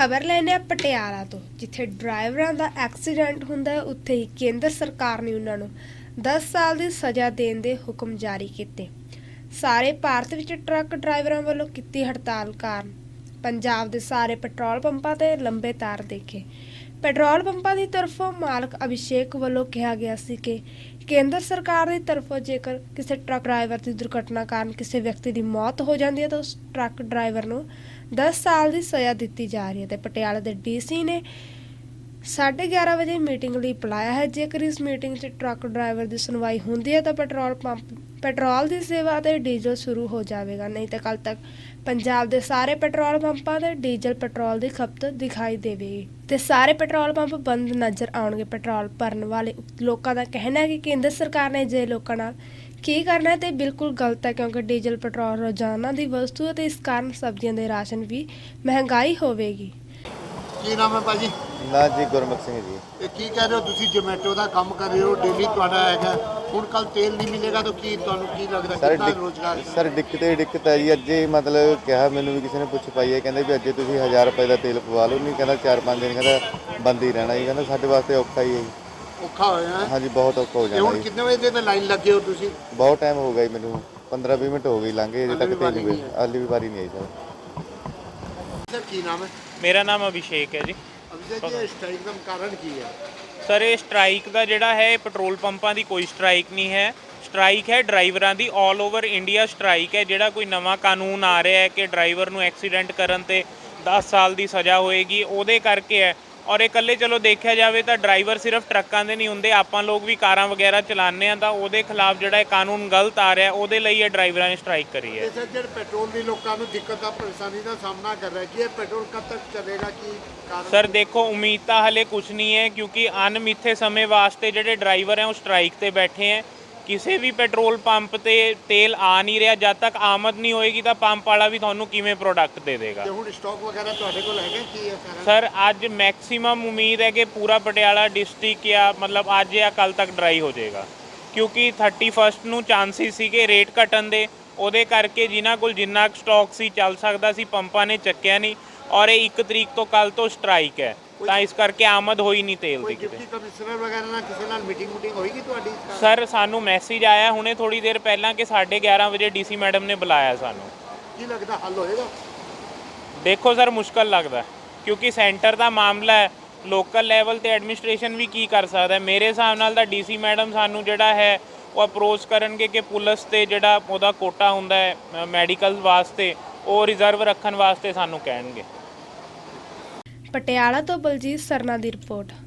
ਖਬਰ ਲੈਣੇ ਆ ਪਟਿਆਲਾ ਤੋਂ, ਜਿੱਥੇ ਡਰਾਈਵਰਾਂ ਦਾ ਐਕਸੀਡੈਂਟ ਹੁੰਦਾ ਹੈ, ਉੱਥੇ ਹੀ ਕੇਂਦਰ ਸਰਕਾਰ ਨੇ ਉਹਨਾਂ ਨੂੰ 10 ਸਾਲ ਦੀ ਸਜ਼ਾ ਦੇਣ ਦੇ ਹੁਕਮ ਜਾਰੀ ਕੀਤੇ। ਸਾਰੇ ਭਾਰਤ ਵਿੱਚ ਟਰੱਕ ਡਰਾਈਵਰਾਂ ਵੱਲੋਂ ਕੀਤੀ ਹੜਤਾਲ ਕਾਰਨ, ਪੰਜਾਬ ਦੇ ਸਾਰੇ ਪੈਟਰੋਲ ਪੰਪਾਂ ਤੇ ਲੰਬੇ ਤਾਰ ਦੇਖੇ। ਪੈਟਰੋਲ ਪੰਪਾਂ ਦੀ ਤਰਫੋਂ ਮਾਲਕ ਅਭਿਸ਼ੇਕ ਵੱਲੋਂ ਕਿਹਾ ਗਿਆ ਸੀ ਕਿ ਕੇਂਦਰ ਸਰਕਾਰ ਦੀ ਤਰਫੋਂ ਜੇਕਰ ਕਿਸੇ ਟਰੱਕ ਡਰਾਈਵਰ ਦੀ ਦੁਰਘਟਨਾ ਕਾਰਨ ਕਿਸੇ ਵਿਅਕਤੀ ਦੀ ਮੌਤ ਹੋ ਜਾਂਦੀ ਹੈ ਤਾਂ ਉਸ ਟਰੱਕ ਡਰਾਈਵਰ ਨੂੰ 10 ਸਾਲ ਦੀ ਸਜ਼ਾ ਦਿੱਤੀ ਜਾ ਰਹੀ ਹੈ ਤੇ ਪਟਿਆਲਾ ਦੇ ਡੀਸੀ ਨੇ 11:30 ਵਜੇ ਮੀਟਿੰਗ ਲਈ ਬੁਲਾਇਆ ਹੈ। ਜੇਕਰ ਇਸ ਮੀਟਿੰਗ 'ਚ ਟਰੱਕ ਡਰਾਈਵਰ ਦੀ ਸੁਣਵਾਈ ਹੁੰਦੀ ਹੈ ਤਾਂ ਪੈਟਰੋਲ ਪੰਪ ਪੈਟਰੋਲ ਦੀ ਸੇਵਾ ਤੇ ਡੀਜ਼ਲ ਸ਼ੁਰੂ ਹੋ ਜਾਵੇਗਾ, ਨਹੀਂ ਤਾਂ ਕੱਲ ਤੱਕ ਪੰਜਾਬ ਦੇ ਸਾਰੇ ਪੈਟਰੋਲ ਪੰਪਾਂ ਤੇ ਡੀਜ਼ਲ ਪੈਟਰੋਲ ਦੀ ਖਪਤ ਦਿਖਾਈ ਦੇਵੇਗੀ। ਤੇ ਸਾਰੇ ਪੈਟਰੋਲ ਪੰਪ ਬੰਦ ਨਜ਼ਰ ਆਉਣਗੇ ਪੈਟਰੋਲ ਭਰਨ ਵਾਲੇ ਲੋਕਾਂ ਦਾ ਕਹਿਣਾ ਹੈ ਕਿ ਕੇਂਦਰ ਸਰਕਾਰ ਨੇ ਜੇ ਲੋਕਾਂ ਨਾਲ ਕੀ ਕਰਨਾ ਤੇ ਬਿਲਕੁਲ ਗਲਤ ਹੈ, ਕਿਉਂਕਿ ਡੀਜ਼ਲ ਪੈਟਰੋਲ ਰੋਜ਼ਾਨਾ ਦੀ ਵਸਤੂ ਹੈ ਤੇ ਇਸ ਕਾਰਨ ਸਬਜ਼ੀਆਂ ਦੇ ਰਾਸ਼ਨ ਵੀ ਮਹਿੰਗਾਈ ਹੋਵੇਗੀ। ਕੀ ਨਾਮ ਹੈ ਭਾਜੀ? ਨਾ ਜੀ ਗੁਰਮੁਖ ਸਿੰਘ ਜੀ। ਇਹ ਕੀ ਕਹਿ ਰਹੇ ਹੋ? ਤੁਸੀਂ ਜੋਮੈਟੋ ਦਾ ਕੰਮ ਕਰ ਰਹੇ ਹੋ ਡੇਲੀ ਤੁਹਾਡਾ ਹੈਗਾ। ਹੁਣ ਕੱਲ ਤੇਲ ਨਹੀਂ ਮਿਲੇਗਾ ਤਾਂ ਕੀ ਤੁਹਾਨੂੰ ਕੀ ਲੱਗਦਾ? ਸਰ ਕਿੰਨਾ ਦਿੱਕ- ਰੋਜ਼ਗਾਰ ਸਰ ਦਿੱਕਤ ਹੀ ਦਿੱਕਤ ਹੈ ਜੀ। ਅੱਜੇ ਮਤਲਬ ਕਿਹਾ ਮੈਨੂੰ ਵੀ ਕਿਸੇ ਨੇ ਪੁੱਛ ਪਾਈ ਹੈ ਕਹਿੰਦੇ ਵੀ ਅੱਜੇ ਤੁਸੀਂ 1000 ਰੁਪਏ ਦਾ ਤੇਲ ਪਵਾ ਲਓ। ਨਹੀਂ ਕਹਿੰਦਾ 4-5 ਦਿਨ ਕਹਿੰਦਾ ਬੰਦ ਹੀ ਰਹਿਣਾ ਜੀ। ਕਹਿੰਦਾ ਸਾਡੇ ਵਾਸਤੇ ਔਖਾ ਹੀ ਹੈ ਜੀ। ਔਖਾ ਹੋਇਆ ਹੈ? ਹਾਂਜੀ ਬਹੁਤ ਔਖਾ ਹੋ ਤੇ ਜਾਣਾ ਹੁਣ ਜੀ। ਕਿੰਨੇ ਵਜੇ ਦੇ ਲਾਈਨ ਲੱਗੇ ਹੋ ਤੁਸੀਂ? ਬਹੁਤ ਟਾਈਮ ਹੋ ਗਿਆ ਜੀ ਮੈਨੂੰ। 15-20 ਮਿੰਟ ਹੋ ਗਏ ਲੰਘੇ ਅਜੇ ਹਾਲੇ ਤੱਕ ਵੀ ਤੇਲ ਆਈ। ਆਲੀ ਵੀ ਵਾਰੀ ਨਹੀਂ ਆਈ ਸਰ। ਸਰ ਕੀ ਨਾਮ ਹੈ? ਮੇਰਾ ਨਾਮ ਅਭਿਸ਼ੇਕ ਹੈ ਜੀ। ਅਭਿਸ਼ੇਕ ਜੀ ਸਟ੍ਰਾਈਕ ਦਾ ਕਾਰਨ ਕੀ ਹੈ? ਸਰ, ਇਹ ਸਟ੍ਰਾਈਕ ਦਾ ਜਿਹੜਾ ਹੈ, ਇਹ ਪੈਟਰੋਲ ਪੰਪਾਂ ਦੀ ਕੋਈ ਸਟ੍ਰਾਈਕ ਨਹੀਂ ਹੈ। ਸਟ੍ਰਾਈਕ ਹੈ ਡਰਾਈਵਰਾਂ ਦੀ 올 ਓਵਰ ਇੰਡੀਆ ਸਟ੍ਰਾਈਕ ਹੈ। ਜਿਹੜਾ ਕੋਈ ਨਵਾਂ ਕਾਨੂੰਨ ਆ ਰਿਹਾ ਹੈ ਕਿ ਡਰਾਈਵਰ ਨੂੰ ਐਕਸੀਡੈਂਟ ਕਰਨ ਤੇ 10 ਸਾਲ ਦੀ ਸਜ਼ਾ ਹੋਏਗੀ, ਉਹਦੇ ਕਰਕੇ ਹੈ। ਔਰ ਇਹ ਇਕੱਲੇ ਚਲੋ ਦੇਖਿਆ ਜਾਵੇ ਤਾਂ ਡਰਾਈਵਰ ਸਿਰਫ ਟਰੱਕਾਂ ਦੇ ਨਹੀਂ ਹੁੰਦੇ ਆਪਾਂ ਲੋਕ ਵੀ ਕਾਰਾਂ ਵਗੈਰਾ ਚਲਾਉਂਦੇ ਆ ਤਾਂ ਉਹਦੇ ਖਿਲਾਫ ਜਿਹੜਾ ਇਹ ਕਾਨੂੰਨ ਗਲਤ ਆ ਰਿਹਾ ਉਹਦੇ ਲਈ ਇਹ ਡਰਾਈਵਰਾਂ ਨੇ ਸਟ੍ਰਾਈਕ ਕਰੀ ਹੈ। ਸਰ ਜਿਹੜੇ ਪੈਟਰੋਲ ਦੀ ਲੋਕਾਂ ਨੂੰ ਦਿੱਕਤ ਆ ਪਰੇਸ਼ਾਨੀ ਦਾ ਸਾਹਮਣਾ ਕਰ ਰਿਹਾ ਕਿ ਇਹ ਪੈਟਰੋਲ ਕਦ ਤੱਕ ਚੱਲੇਗਾ ਕੀ ਸਰ ਦੇਖੋ ਉਮੀਦ ਤਾਂ ਹਲੇ ਕੁਝ ਨਹੀਂ ਹੈ ਕਿਉਂਕਿ ਅਣਮਿੱਥੇ ਸਮੇਂ ਵਾਸਤੇ ਜਿਹੜੇ ਡਰਾਈਵਰ ਹੈ ਉਹ ਸਟ੍ਰਾਈਕ ਤੇ ਬੈਠੇ ਹੈ। ਕਿਸੇ ਵੀ ਪੈਟਰੋਲ ਪੰਪ ਤੇ ਤੇਲ ਆ ਨਹੀਂ ਰਿਹਾ ਜਦ ਤੱਕ ਆਮਦ ਨਹੀਂ ਹੋਏਗੀ ਤਾਂ ਪੰਪ ਵਾਲਾ ਵੀ ਤੁਹਾਨੂੰ ਕਿਵੇਂ ਪ੍ਰੋਡਕਟ ਦੇ ਦੇਗਾ? ਤੇ ਹੁਣ ਸਟਾਕ ਵਗੈਰਾ ਤੁਹਾਡੇ ਕੋਲ ਹੈਗਾ? ਕੀ ਹੈ ਕਾਰਨ ਸਰ ਅੱਜ ਮੈਕਸਿਮਮ ਉਮੀਦ ਹੈ ਕਿ ਪੂਰਾ ਪਟਿਆਲਾ ਡਿਸਟ੍ਰਿਕਟ ਜਾਂ ਮਤਲਬ ਅੱਜ ਜਾਂ ਕੱਲ ਤੱਕ ਡਰਾਈ ਹੋ ਜਾਏਗਾ। ਕਿਉਂਕਿ 31 ਨੂੰ ਚਾਂਸਸ ਸੀਗੇ ਰੇਟ ਘਟਣ ਦੇ। ਉਹਦੇ ਕਰਕੇ ਜਿਨ੍ਹਾਂ ਕੋਲ ਜਿੰਨਾ ਸਟਾਕ ਸੀ ਚੱਲ ਸਕਦਾ ਸੀ ਪੰਪਾਂ ਨੇ ਚੱਕਿਆ ਨਹੀਂ। ਔਰ ਇਹ 1 ਤਰੀਕ ਤੋਂ ਕੱਲ ਤੋਂ ਸਟ੍ਰਾਈਕ ਹੈ। ਤਾਂ ਇਸ ਕਰਕੇ ਆਮਦ ਹੋਈ ਨਹੀਂ ਤੇਲ ਦੀ ਕਿਤੇ। ਡਿਪਟੀ ਕਮਿਸ਼ਨਰ ਵਗੈਰਾ ਨਾਲ ਕਿਸੇ ਨਾਲ ਮੀਟਿੰਗ ਮੀਟਿੰਗ ਹੋਏਗੀ ਤੁਹਾਡੀ ਇਸ ਕਾਰਨ? ਸਰ ਸਾਨੂੰ ਮੈਸੇਜ ਆਇਆ ਹੁਣੇ ਥੋੜੀ ਦੇਰ ਪਹਿਲਾਂ ਕਿ 11:30 ਵਜੇ ਡੀਸੀ ਮੈਡਮ ਨੇ ਬੁਲਾਇਆ ਸਾਨੂੰ। ਕੀ ਲੱਗਦਾ ਹੱਲ ਹੋਏਗਾ? ਦੇਖੋ ਸਰ ਮੁਸ਼ਕਲ ਲੱਗਦਾ ਕਿਉਂਕਿ ਸੈਂਟਰ ਦਾ ਮਾਮਲਾ ਹੈ ਲੋਕਲ ਲੈਵਲ ਤੇ ਐਡਮਿਨਿਸਟ੍ਰੇਸ਼ਨ ਵੀ ਕੀ ਕਰ ਸਕਦਾ ਹੈ? ਮੇਰੇ ਹਿਸਾਬ ਨਾਲ ਤਾਂ ਡੀਸੀ ਮੈਡਮ ਸਾਨੂੰ ਜਿਹੜਾ ਹੈ ਉਹ ਅਪਰੋਚ ਕਰਨਗੇ ਕਿ ਪੁਲਿਸ ਤੇ ਜਿਹੜਾ ਉਹਦਾ ਕੋਟਾ ਹੁੰਦਾ ਹੈ ਮੈਡੀਕਲ ਵਾਸਤੇ ਉਹ ਰਿਜ਼ਰਵ ਰੱਖਣ ਵਾਸਤੇ ਸਾਨੂੰ ਕਹਿਣਗੇ। ਪਟਿਆਲਾ ਤੋਂ ਬਲਜੀਤ ਸਰਨਾ ਦੀ ਰਿਪੋਰਟ।